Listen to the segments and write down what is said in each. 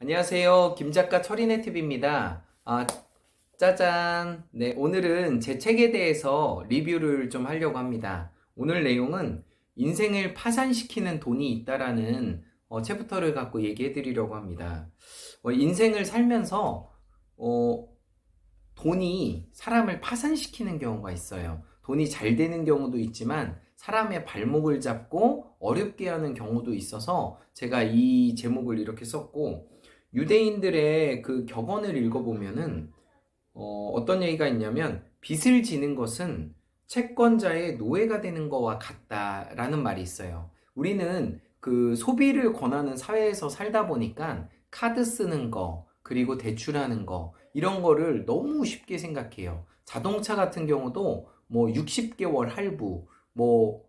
안녕하세요. 김 작가 철인의 TV입니다. 아, 짜잔. 네, 오늘은 제 책에 대해서 리뷰를 좀 하려고 합니다. 오늘 내용은 인생을 파산시키는 돈이 있다라는 어, 챕터를 갖고 얘기해 드리려고 합니다. 어, 인생을 살면서 어, 돈이 사람을 파산시키는 경우가 있어요. 돈이 잘 되는 경우도 있지만 사람의 발목을 잡고 어렵게 하는 경우도 있어서 제가 이 제목을 이렇게 썼고 유대인들의 그 격언을 읽어보면은 어, 떤 얘기가 있냐면 빚을 지는 것은 채권자의 노예가 되는 거와 같다라는 말이 있어요. 우리는 그 소비를 권하는 사회에서 살다 보니까 카드 쓰는 거, 그리고 대출하는 거, 이런 거를 너무 쉽게 생각해요. 자동차 같은 경우도 뭐 60개월 할부, 뭐,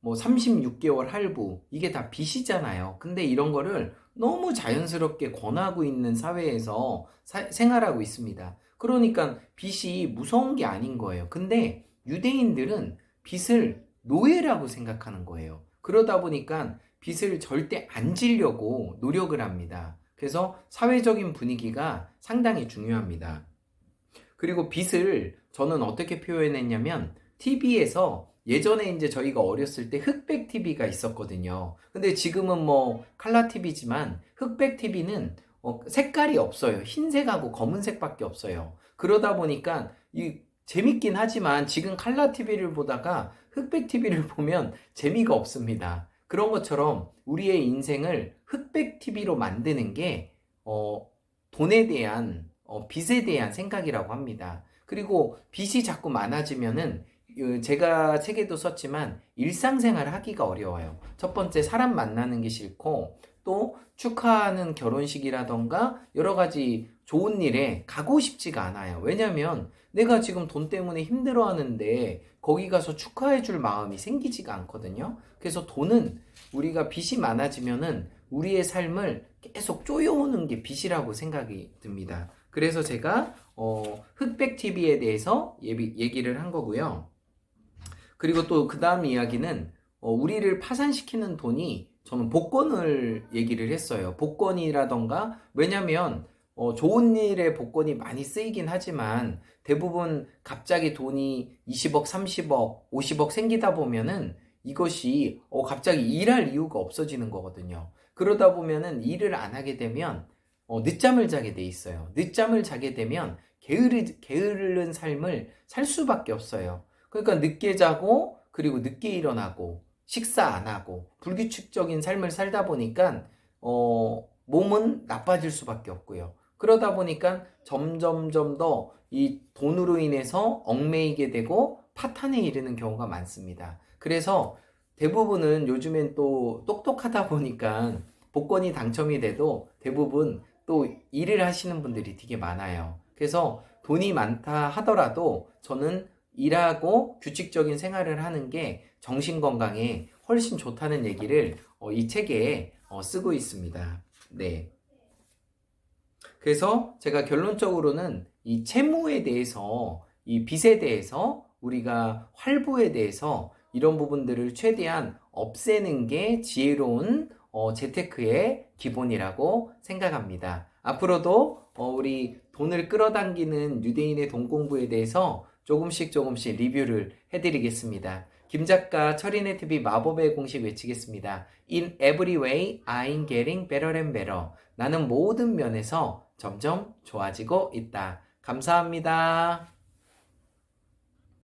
뭐 36개월 할부, 이게 다 빚이잖아요. 근데 이런 거를 너무 자연스럽게 권하고 있는 사회에서 사- 생활하고 있습니다. 그러니까 빚이 무서운 게 아닌 거예요. 근데 유대인들은 빚을 노예라고 생각하는 거예요. 그러다 보니까 빚을 절대 안 지려고 노력을 합니다. 그래서 사회적인 분위기가 상당히 중요합니다. 그리고 빚을 저는 어떻게 표현했냐면 TV에서 예전에 이제 저희가 어렸을 때 흑백 TV가 있었거든요. 근데 지금은 뭐 칼라 TV지만 흑백 TV는 어, 색깔이 없어요. 흰색하고 검은색밖에 없어요. 그러다 보니까 이 재밌긴 하지만 지금 칼라 TV를 보다가 흑백 TV를 보면 재미가 없습니다. 그런 것처럼 우리의 인생을 흑백 TV로 만드는 게 어, 돈에 대한 어, 빚에 대한 생각이라고 합니다. 그리고 빚이 자꾸 많아지면은 그 제가 책에도 썼지만 일상생활을 하기가 어려워요. 첫 번째 사람 만나는 게 싫고 또 축하하는 결혼식이라던가 여러 가지 좋은 일에 가고 싶지가 않아요. 왜냐면 내가 지금 돈 때문에 힘들어 하는데 거기 가서 축하해 줄 마음이 생기지가 않거든요. 그래서 돈은 우리가 빚이 많아지면은 우리의 삶을 계속 쪼여오는 게 빚이라고 생각이 듭니다. 그래서 제가 어, 흑백 TV에 대해서 예비, 얘기를 한 거고요. 그리고 또 그 다음 이야기는 어, 우리를 파산시키는 돈이 저는 복권을 얘기를 했어요. 복권이라던가 왜냐면 어, 좋은 일에 복권이 많이 쓰이긴 하지만 대부분 갑자기 돈이 20억, 30억, 50억 생기다 보면은 이것이 어, 갑자기 일할 이유가 없어지는 거거든요. 그러다 보면은 일을 안 하게 되면 어, 늦잠을 자게 돼 있어요. 늦잠을 자게 되면 게으르, 게으른 삶을 살 수밖에 없어요. 그러니까 늦게 자고 그리고 늦게 일어나고 식사 안 하고 불규칙적인 삶을 살다 보니까 어, 몸은 나빠질 수밖에 없고요. 그러다 보니까 점점점 더 이 돈으로 인해서 얽매이게 되고 파탄에 이르는 경우가 많습니다. 그래서 대부분은 요즘엔 또 똑똑하다 보니까 복권이 당첨이 돼도 대부분 또 일을 하시는 분들이 되게 많아요. 그래서 돈이 많다 하더라도 저는 일하고 규칙적인 생활을 하는 게 정신 건강에 훨씬 좋다는 얘기를 어, 이 책에 어, 쓰고 있습니다. 네. 그래서 제가 결론적으로는 이 채무에 대해서 이 빚에 대해서 우리가 활부에 대해서 이런 부분들을 최대한 없애는 게 지혜로운 어, 재테크의 기본이라고 생각합니다. 앞으로도 어, 우리 돈을 끌어당기는 유대인의 돈 공부에 대해서 조금씩 조금씩 리뷰를 해드리겠습니다. 김 작가 철인의 TV 마법의 공식 외치겠습니다. In every way, I'm getting better and better. 나는 모든 면에서 점점 좋아지고 있다. 감사합니다.